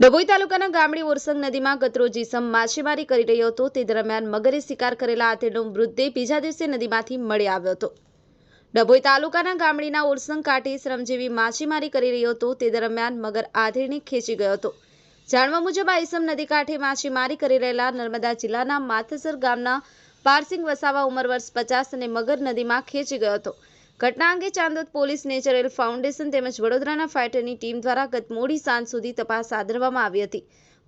ડભોઈ તાલુકાના ગામડી ઓરસંગ નદીમાં કતરો જીસમ માછીમારી કરી રહ્યો હતો. તે દરમિયાન મગરે શિકાર કરેલા હાથીનો મૃતદેહ બીજા દિવસે નદીમાંથી મળી આવ્યો હતો. ડભોઈ તાલુકાના ગામડીના ઓરસંગ કાંઠે શ્રમજીવી માછીમારી કરી રહ્યો હતો. તે દરમિયાન મગર આધેડને ખેંચી ગયો હતો. જાણવા મુજબ આ ઈસમ નદી કાંઠે માછીમારી કરી રહેલા નર્મદા જિલ્લાના માથેસર ગામના પારસિંગ વસાવા ઉંમર વર્ષ પચાસ અને મગર નદીમાં ખેંચી ગયો હતો. ઘટના અંગે ચાંદોદ પોલીસ નેચરલ ફાઉન્ડેશન તેમજ વડોદરાના ફાઇટરની ટીમ દ્વારા ગત મોડી સાંજ સુધી તપાસ હાથ ધરવામાં આવી હતી.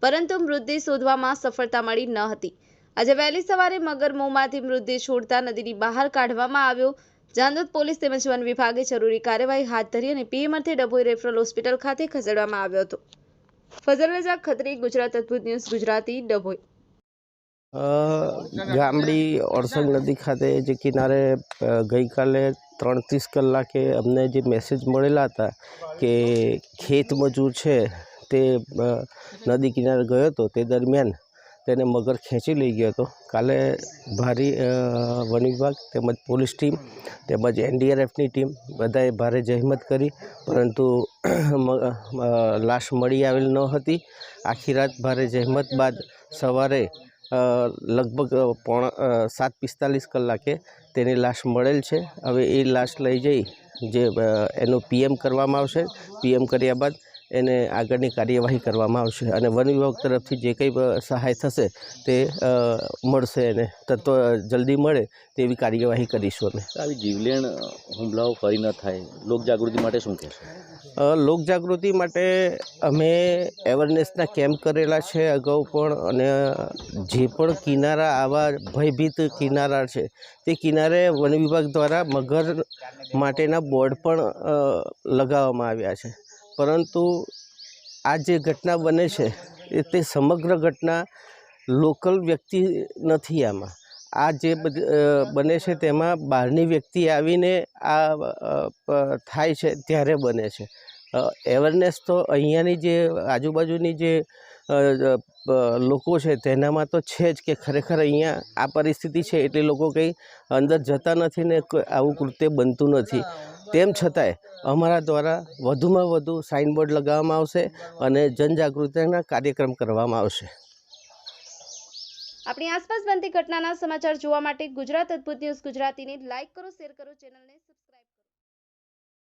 પરંતુ મૃતદેહ શોધવામાં સફળતા મળી ન હતી. આજે વહેલી સવારે મગરમોમાંથી મૃતદેહ છોડતા નદીની બહાર કાઢવામાં આવ્યો. ચાંદોદ પોલીસ તેમજ વન વિભાગે જરૂરી કાર્યવાહી હાથ ધરી અને પીએમ અર્થે ડભોઈ રેફરલ હોસ્પિટલ ખાતે ખસેડવામાં આવ્યો હતો. ફઝલ રજા ખત્રી, ગુજરાત અદ્ભુત ન્યૂઝ, ગુજરાતી ડભોઈ. ગામડી ઓરસંગ નદી ખાતે જે કિનારે ગઈકાલે ત્રણ ત્રીસ કલાકે અમને જે મેસેજ મળેલા હતા કે ખેત મજૂર છે તે નદી કિનારે ગયો હતો તે દરમિયાન તેને મગર ખેંચી લઈ ગયો હતો. કાલે ભારી વન વિભાગ તેમજ પોલીસ ટીમ તેમજ એનડીઆરએફની ટીમ બધાએ ભારે જહેમત કરી, પરંતુ લાશ મળી આવેલ ન હતી. આખી રાત ભારે જહેમત બાદ સવારે લગભગ પોણા સાત પિસ્તાલીસ કલાકે તેની લાશ મળેલ છે. હવે એ લાશ લઈ જઈ, જે એનું પીએમ કરવામાં આવશે. પીએમ કર્યા બાદ એને આગળની કાર્યવાહી કરવામાં આવશે અને વન વિભાગ તરફથી જે કંઈ સહાય થશે તે મળશે એને તત્વ જલ્દી મળે તેવી કાર્યવાહી કરીશું અમે. આવી જીવલેણ હુમલાઓ ફરી ન થાય. લોકજાગૃતિ માટે શું કહેશો? લોકજાગૃતિ માટે અમે અવેરનેસના કેમ્પ કરેલા છે અગાઉ પણ અને જે પણ કિનારા આવા ભયભીત કિનારા છે તે કિનારે વન વિભાગ દ્વારા મગર માટેના બોર્ડ પણ લગાવવામાં આવ્યા છે. પરંતુ આ જે ઘટના બને છે, એ તે સમગ્ર ઘટના લોકલ વ્યક્તિ નથી આમાં. આ જે બને છે તેમાં બહારની વ્યક્તિ આવીને આ થાય છે, ત્યારે બને છે. અવેરનેસ તો અહીંયાની જે આજુબાજુની જે લોકો છે, તેનામાં તો છે જ કે ખરેખર અહીંયા આ પરિસ્થિતિ છે, એટલે લોકો કંઈ અંદર જતા નથી ને આવું કૃત્ય બનતું નથી. તેમ છતાંય અમારા દ્વારા વધુમાં વધુ સાઇનબોર્ડ લગાવવામાં આવશે અને જનજાગૃતિના કાર્યક્રમ કરવામાં આવશે. આપણી આસપાસ બનતી ઘટનાના સમાચાર જોવા માટે ગુજરાત અદ્ભુત ન્યૂઝ ગુજરાતીને લાઇક કરો, શેર કરો, ચેનલને